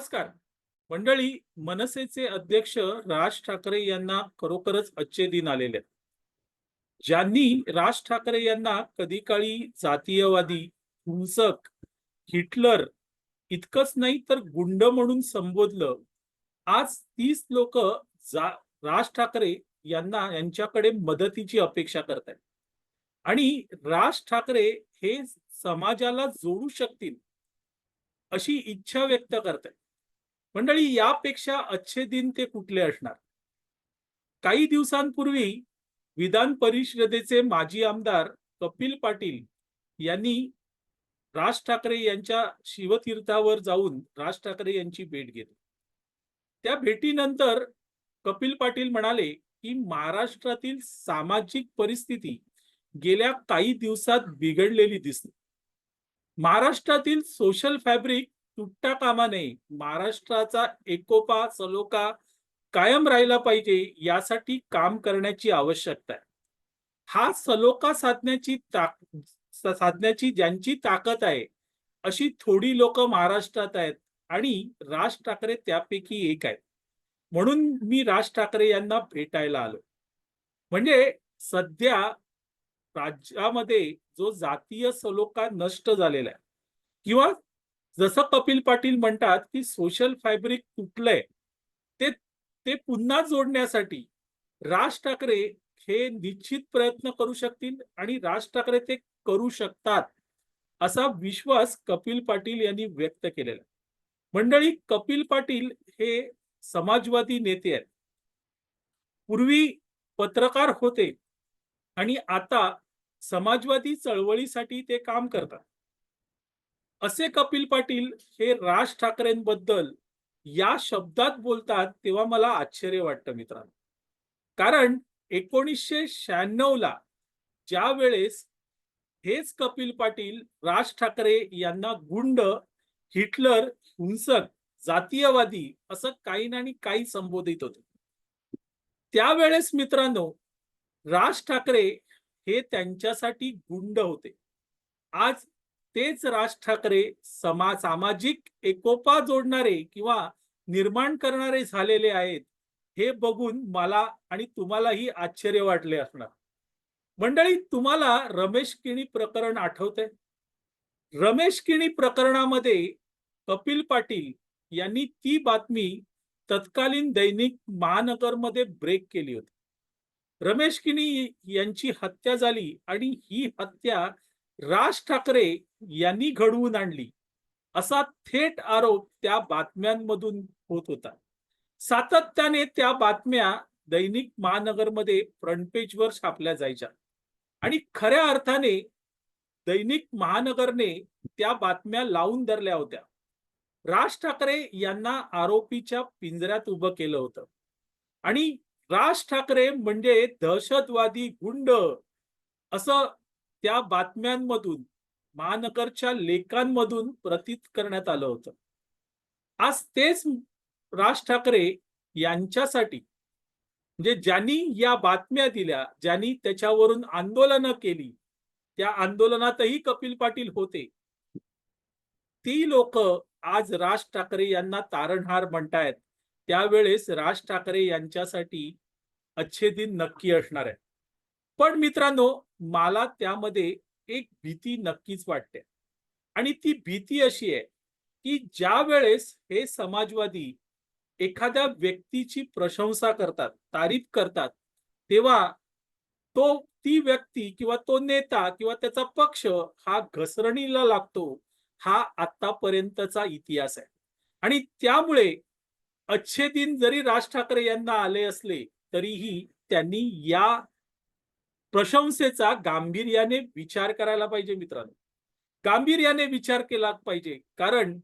नमस्कार. मंडळी मनसेचे अध्यक्ष राज ठाकरे यांना खरोखरच अच्छे दिन आलेले आहेत. ज्यांनी राज ठाकरे यांना कधी काळी जातीयवादी हिंसक हिटलर इतकंच नाही तर गुंड म्हणून संबोधलं आज तीस लोक राज ठाकरे यांना यांच्याकडे मदतीची अपेक्षा करत आणि राज ठाकरे हे समाजाला जोडू शकतील अशी इच्छा व्यक्त करतात मंडळी यापेक्षा अच्छे दिन ते कुठले असणार? काही दिवसांपूर्वी विधान परिषदेचे माजी आमदार कपिल पाटील यांनी राज ठाकरे यांच्या शिवतीर्थावर जाऊन राज ठाकरे यांची भेट घेतली. त्या भेटीनंतर कपिल पाटील म्हणाले की महाराष्ट्रातील सामाजिक परिस्थिती गेल्या काही दिवसात बिघडलेली दिसते. महाराष्ट्रातील सोशल फॅब्रिक तुटता कामा नये महाराष्ट्राचा एकोपा सलोखा कायम राहिला पाहिजे यासाठी काम करण्याची आवश्यकता आहे. हा सलोखा साधण्याची ताक साधण्याची ज्यांची ताकद आहे अशी थोडी लोक महाराष्ट्रात आहेत आणि राज ठाकरे त्यापैकी एक आहेत. म्हणून मी राज ठाकरे यांना भेटायला आलो. म्हणजे सध्या राज्यामध्ये जो जातीय सलोखा नष्ट झालेला आहे किंवा जसं कपिल पाटील म्हणतात की सोशल फॅब्रिक तुटलंय ते ते पुन्हा जोडण्यासाठी राज ठाकरे हे निश्चित प्रयत्न करू शकतील आणि राज ठाकरे ते करू शकतात असा विश्वास कपिल पाटील यांनी व्यक्त केलेला. मंडळी कपिल पाटील हे समाजवादी नेते आहेत. पूर्वी पत्रकार होते आणि आता समाजवादी चळवळीसाठी ते काम करतात. असे कपिल पाटील हे राज ठाकरेंबद्दल या शब्दात बोलतात तेव्हा मला आश्चर्य वाटतं मित्रांनो. कारण एकोणीसशे शहाण्णव ला ज्या वेळेस हेच कपिल पाटील राज ठाकरे यांना गुंड हिटलर हिंसक जातीयवादी असं काही ना काही संबोधित होते. त्यावेळेस मित्रांनो राज ठाकरे हे त्यांच्यासाठी गुंड होते. आज तेच राज ठाकरे समा सामाजिक एकोपा जोडणारे किंवा निर्माण करणारे झालेले आहेत हे बघून मला आणि तुम्हालाही आश्चर्य वाटले असणार. मंडळी तुम्हाला रमेश किणी प्रकरण आठवते रमेश किणी प्रकरणामध्ये कपिल पाटील यांनी ती बातमी तत्कालीन दैनिक महानगरमध्ये ब्रेक केली होती. रमेश किणी यांची हत्या झाली आणि ही हत्या राज ठाकरे यांनी घडवून आणली. असा थेट आरोप त्या बातम्यांमधून होत होता. सातत्याने त्या बातम्या दैनिक महानगरमध्ये फ्रंट पेजवर छापल्या जायच्या. आणि खऱ्या अर्थाने दैनिक महानगरने त्या बातम्या लावून धरल्या होत्या. राज ठाकरे यांना आरोपीच्या पिंजऱ्यात उभं केलं होतं. आणि राज ठाकरे म्हणजे दहशतवादी गुंड असं त्या बातम्यांमधून महानगरच्या लेखांमधून प्रतीत करण्यात आलं होतं. आज तेच राज ठाकरे यांच्यासाठी म्हणजे ज्यांनी या बातम्या दिल्या ज्यांनी त्याच्यावरून आंदोलनं केली त्या आंदोलनातही कपिल पाटील होते. ती लोक आज राज ठाकरे यांना तारणहार म्हणतायत. त्यावेळेस राज ठाकरे यांच्यासाठी अच्छे दिन नक्की असणार आहे पण मित्रांनो मला त्यामध्ये एक भीती नक्कीच वाटते. आणि ती भीती अशी आहे की ज्या वेळेस हे समाजवादी एखाद्या व्यक्तीची प्रशंसा करतात तारीफ करतात तेव्हा तो ती व्यक्ती किंवा तो नेता किंवा त्याचा पक्ष हा घसरणीला लागतो हा आतापर्यंतचा इतिहास आहे. आणि त्यामुळे अच्छे दिन जरी राज ठाकरे यांना आले असले तरीही त्यांनी या प्रशंसेचा गांभीर्याने विचार करायला पाहिजे मित्रांनो. गांभीर्याने विचार केला पाहिजे. कारण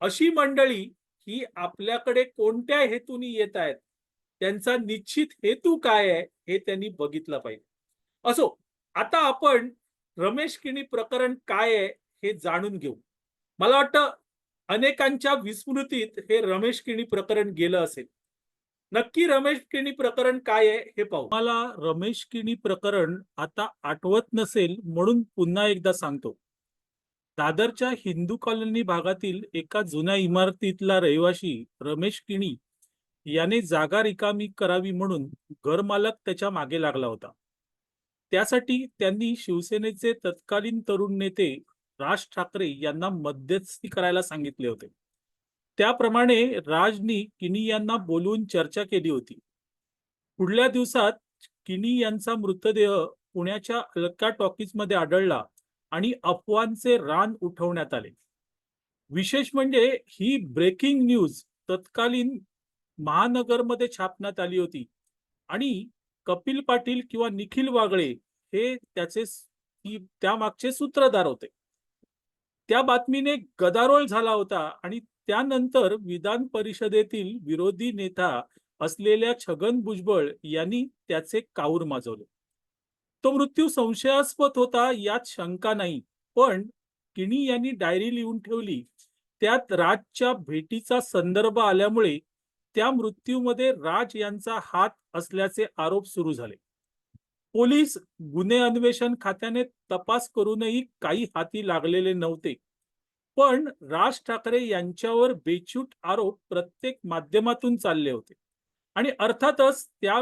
अशी मंडळी ही आपल्याकडे कोणत्या हेतूने येत आहेत? त्यांचा निश्चित हेतू काय आहे? हे त्यांनी बघितलं पाहिजे. असो आता आपण रमेश किणी प्रकरण काय आहे? हे जाणून घेऊ. मला वाटतं अनेकांच्या विस्मृतीत हे रमेश किणी प्रकरण गेलं असेल. नक्की रमेश किणी प्रकरण काय आहे हे पाहू. मला रमेश किणी प्रकरण आता आठवत नसेल म्हणून पुन्हा एकदा सांगतो. दादरच्या हिंदू कॉलनी भागातील एका जुन्या इमारतीतला रहिवाशी रमेश किणी याने जागा रिकामी करावी म्हणून घरमालक त्याच्यामागे लागला होता. त्यासाठी त्यांनी शिवसेनेचे तत्कालीन तरुण नेते राज ठाकरे यांना मध्यस्थी करायला सांगितले होते. त्याप्रमाणे राजनी किनी यांना बोलवून चर्चा केली होती. पुढल्या दिवसात किनी यांचा मृतदेह पुण्याच्या अलका टॉकीजमध्ये आढळला आणि अफवांचे रान उठवण्यात आले. विशेष म्हणजे ही ब्रेकिंग न्यूज तत्कालीन महानगरमध्ये छापण्यात आली होती आणि कपिल पाटील किंवा निखिल वागळे हे त्याचे त्यामागचे सूत्रधार होते. त्या बातमीने गदारोळ झाला होता आणि त्यानंतर विधान परिषदेतील विरोधी नेता असलेल्या छगन भुजबळ यांनी त्याचे काऊर माजवले. तो मृत्यू संशयास्पद होता यात शंका नाही पण किणी यांनी डायरी लिहून ठेवली. त्यात राजच्या भेटीचा संदर्भ आल्यामुळे त्या मृत्यूमध्ये राज यांचा हात असल्याचे आरोप सुरू झाले. पोलीस गुन्हे अन्वेषण खात्याने तपास करूनही काही हाती लागलेले नव्हते. पण राज ठाकरे यांच्यावर बेचूट आरोप प्रत्येक माध्यमातून चालले होते. आणि अर्थातच त्या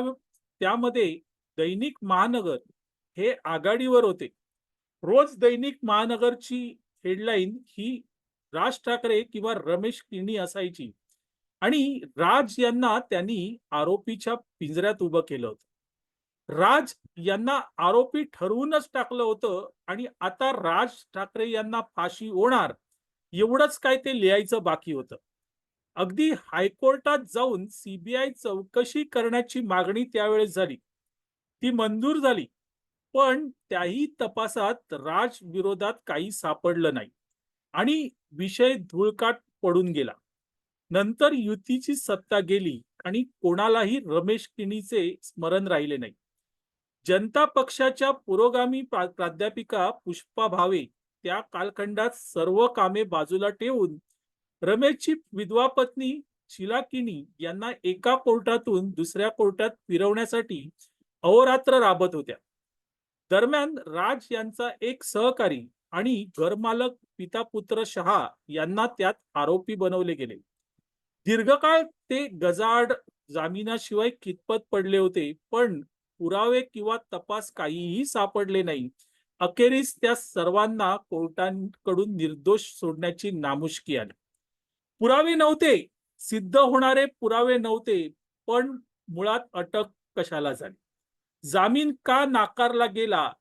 त्यामध्ये दैनिक महानगर हे आघाडीवर होते. रोज दैनिक महानगरची हेडलाईन ही राज ठाकरे किंवा रमेश किणी असायची. आणि राज यांना त्यांनी आरोपीच्या पिंजऱ्यात उभं केलं होतं. राज यांना आरोपी ठरवूनच टाकलं होतं आणि आता राज ठाकरे यांना फाशी होणार एवढंच काय ते लिहायचं बाकी होतं. अगदी हायकोर्टात जाऊन सीबीआय चौकशी करण्याची मागणी त्यावेळेस झाली. ती मंजूर झाली. पण त्याही तपासात राज विरोधात काही सापडलं नाही. आणि विषय धुळकाट पडून गेला. नंतर युतीची सत्ता गेली आणि कोणालाही रमेश किणीचे स्मरण राहिले नाही. जनता पक्षाच्या पुरोगामी प्राध्यापिका पुष्पा भावे त्या कालखंडात सर्व कामे बाजूला ठेवून रमेशची विधवा पत्नी शिलाकिनी यांना एका कोर्टातून दुसऱ्या कोर्टात फिरवण्यासाठी अहोरात्र राबत होत्या. दरम्यान राज यांचा एक सहकारी आणि घरमालक पिता पुत्र शहा यांना त्यात आरोपी बनवले गेले. दीर्घकाळ ते गजाआड जामिनाशिवाय कितपत पडले होते पण पुरावे किंवा तपास काहीही सापडले नाही. अखेरीस त्या सर्वांना कोर्टांकडून निर्दोष सोडण्याची नामुष्की आली. पुरावे नव्हते सिद्ध होणारे पुरावे नव्हते पण मुळात अटक कशाला झाली? जामीन का नाकारला गेला?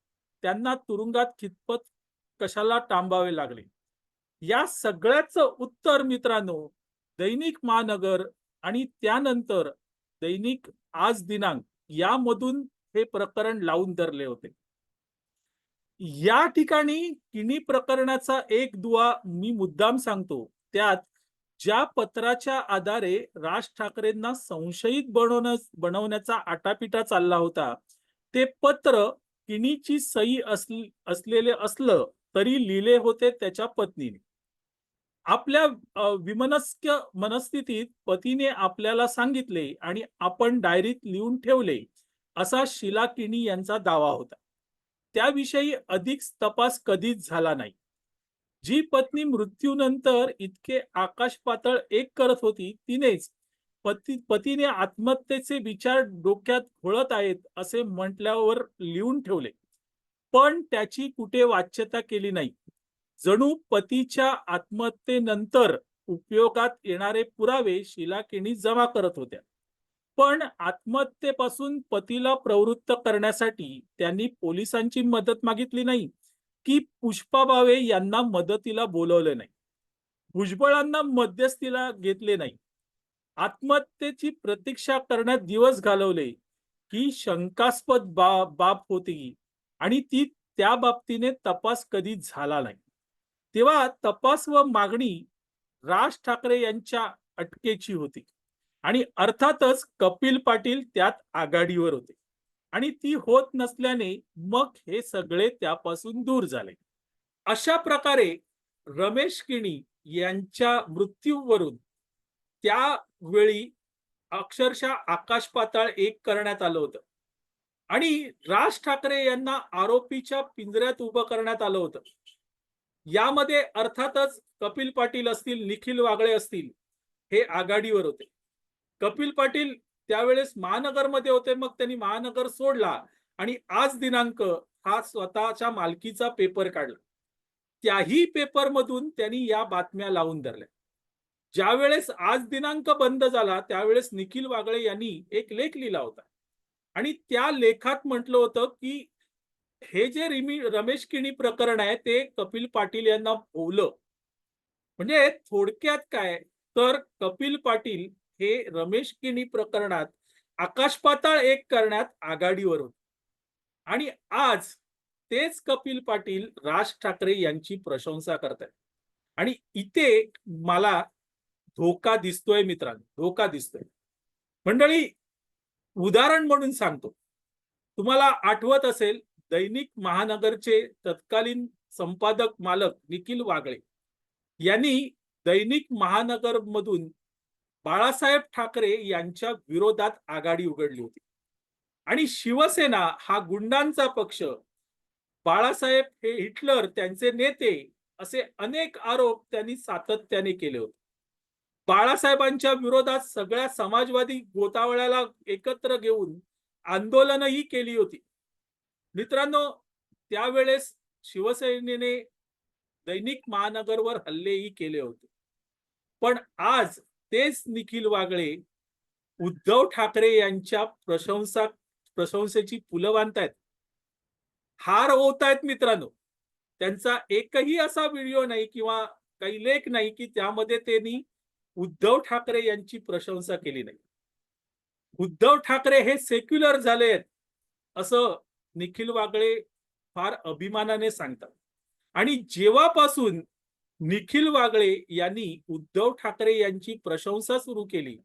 त्यांना तुरुंगात खितपत कशाला टांबावे लागले? या सगळ्याचं उत्तर मित्रांनो दैनिक महानगर आणि त्यानंतर दैनिक आज दिनांक यामधून हे प्रकरण लावून धरले होते. या ठिकाणी किणी प्रकरणाचा एक दुवा मी मुद्दाम सांगतो. त्यात ज्या पत्राच्या आधारे राज ठाकरेंना संशयित बनवण्या बनवण्याचा आटापिटा चालला होता ते पत्र किणीची सही असली असलेले असलं तरी लिहिले होते त्याच्या पत्नीने आपल्या विमनस्क मनस्थितीत पतीने आपल्याला सांगितले आणि आपण डायरीत लिहून ठेवले असा शिला किणी यांचा दावा होता. त्याविषयी अधिक तपास कधीच झाला नाही. जी पत्नी मृत्यूनंतर इतके आकाश पातळ एक करत होती तिनेच पती पतीने आत्महत्येचे विचार डोक्यात घोळत आहेत असे म्हटल्यावर लिहून ठेवले. पण त्याची कुठे वाच्यता केली नाही. जणू पतीच्या आत्महत्येनंतर उपयोगात येणारे पुरावे शिलाकिणी जमा करत होत्या. पण आत्महत्येपासून पतीला प्रवृत्त करण्यासाठी त्यांनी पोलिसांची मदत मागितली नाही की पुष्पा भावे यांना मदतीला बोलवले नाही. भुजबळांना मध्यस्थीला घेतले नाही. आत्महत्येची प्रतीक्षा करण्यात दिवस घालवले ही शंकास्पद बा बाब होती आणि ती त्या बाबतीने तपास कधी झाला नाही. तेव्हा तपास व मागणी राज ठाकरे यांच्या अटकेची होती. आणि अर्थातच कपिल पाटील त्यात आघाडीवर होते. आणि ती होत नसल्याने मग हे सगळे त्यापासून दूर झाले. अशा प्रकारे रमेश किणी यांच्या मृत्यूवरून त्यावेळी अक्षरशः आकाश पाताळ एक करण्यात आलं होतं. आणि राज ठाकरे यांना आरोपीच्या पिंजऱ्यात उभं करण्यात आलं होतं. यामध्ये अर्थातच कपिल पाटील असतील निखिल वागळे असतील हे आघाडीवर होते. कपिल पाटील त्यावेळेस महानगरमध्ये होते मग त्यांनी महानगर सोडला. आणि आज दिनांक हा स्वतःच्या मालकीचा पेपर काढला. त्याही पेपरमधून त्यांनी या बातम्या लावून धरल्या. ज्यावेळेस आज दिनांक बंद झाला त्यावेळेस निखिल वागळे यांनी एक लेख लिहिला होता. आणि त्या लेखात म्हटलं होतं की हे जे रिमी रमेश किणी प्रकरण आहे ते कपिल पाटील यांना ओवलं म्हणजे थोडक्यात काय? तर कपिल पाटील हे रमेश किणी प्रकरणात आकाश पाताळ एक करण्यात आघाडीवर होते आणि आज तेच कपिल पाटील राज ठाकरे यांची प्रशंसा करतात आणि इथे मला धोका दिसतोय मित्रांनो धोका दिसतोय. मंडळी उदाहरण म्हणून सांगतो. तुम्हाला आठवत असेल दैनिक महानगरचे तत्कालीन संपादक मालक निखिल वागळे यांनी दैनिक महानगर मधून बाळासाहेब ठाकरे यांच्या विरोधात आघाडी उघडली होती. आणि शिवसेना हा गुंडांचा पक्ष बाळासाहेब हे हिटलर त्यांचे नेते असे अनेक आरोप त्यांनी सातत्याने केले होते. बाळासाहेबांच्या विरोधात सगळ्या समाजवादी गोतावळ्याला एकत्र घेऊन आंदोलनही केली होती. मित्रांनो त्यावेळेस शिवसेनेने दैनिक महानगरवर हल्लेही केले होते. पण आज तेच निखिल वागळे उद्धव ठाकरे यांच्या प्रशंसा प्रशंसेची फुलं बांधतायत. हार होत आहेत मित्रांनो. त्यांचा एकही असा व्हिडिओ नाही किंवा काही लेख नाही की त्यामध्ये त्यांनी उद्धव ठाकरे यांची प्रशंसा केली नाही. उद्धव ठाकरे हे सेक्युलर झाले आहेत असं निखिल वागळे फार अभिमानाने सांगतात. आणि जेव्हापासून निखिल वागळे यांनी उद्धव ठाकरे यांची प्रशंसा सुरू केली.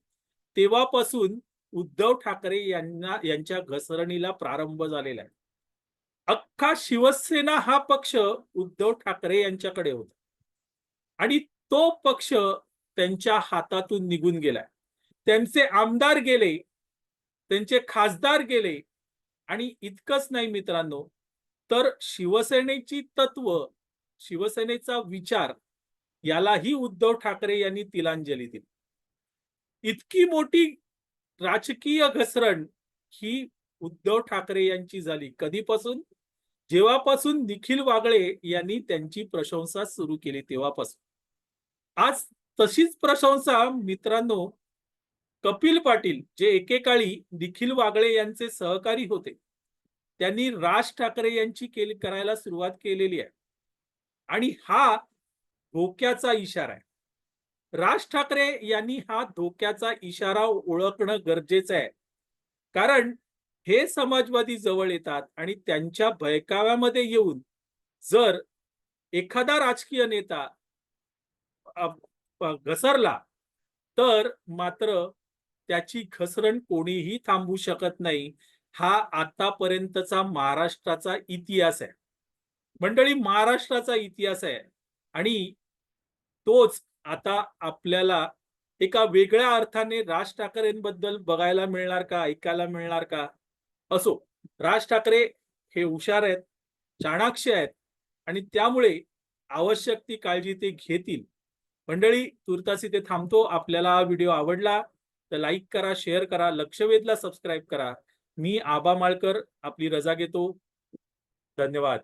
तेव्हापासून उद्धव ठाकरे यांना यांच्या घसरणीला प्रारंभ झालेला आहे. अख्खा शिवसेना हा पक्ष उद्धव ठाकरे यांच्याकडे होता. आणि तो पक्ष त्यांच्या हातातून निघून गेलाय त्यांचे आमदार गेले त्यांचे खासदार गेले आणि इतकंच नाही मित्रांनो तर शिवसेनेची तत्व शिवसेनेचा विचार यालाही उद्धव ठाकरे यांनी तिलांजली दिली. इतकी मोठी राजकीय घसरण ही उद्धव ठाकरे यांची झाली. कधीपासून? जेव्हापासून निखिल वागळे यांनी त्यांची प्रशंसा सुरू केली तेव्हापासून. आज तशीच प्रशंसा मित्रांनो कपिल पाटील जे एकेकाळी निखिल वागळे यांचे सहकारी होते त्यांनी राज ठाकरे यांची केली करायला सुरुवात केलेली आहे. आणि हा धोक्याचा इशारा आहे. राज ठाकरे यांनी हा धोक्याचा इशारा ओळखणं गरजेचं आहे. कारण हे समाजवादी जवळ येतात आणि त्यांच्या भयकाव्यामध्ये येऊन जर एखादा राजकीय नेता घसरला तर मात्र त्याची घसरण कोणीही थांबू शकत नाही. हा आतापर्यंतचा महाराष्ट्राचा इतिहास आहे. मंडळी महाराष्ट्राचा इतिहास आहे. आणि तोच आता आपल्याला एका वेगळ्या अर्थाने राज ठाकरेंबद्दल बघायला मिळणार का ऐकायला मिळणार का? असो राज ठाकरे हे हुशार आहेत चाणाक्ष आहेत आणि त्यामुळे आवश्यक ती काळजी ते घेतील. मंडळी तुर्तास इथे थांबतो. आपल्याला हा व्हिडिओ आवडला तर लाईक करा शेअर करा लक्षवेधला सबस्क्राईब करा. मी आबा माळकर आपली रजा घेतो. धन्यवाद.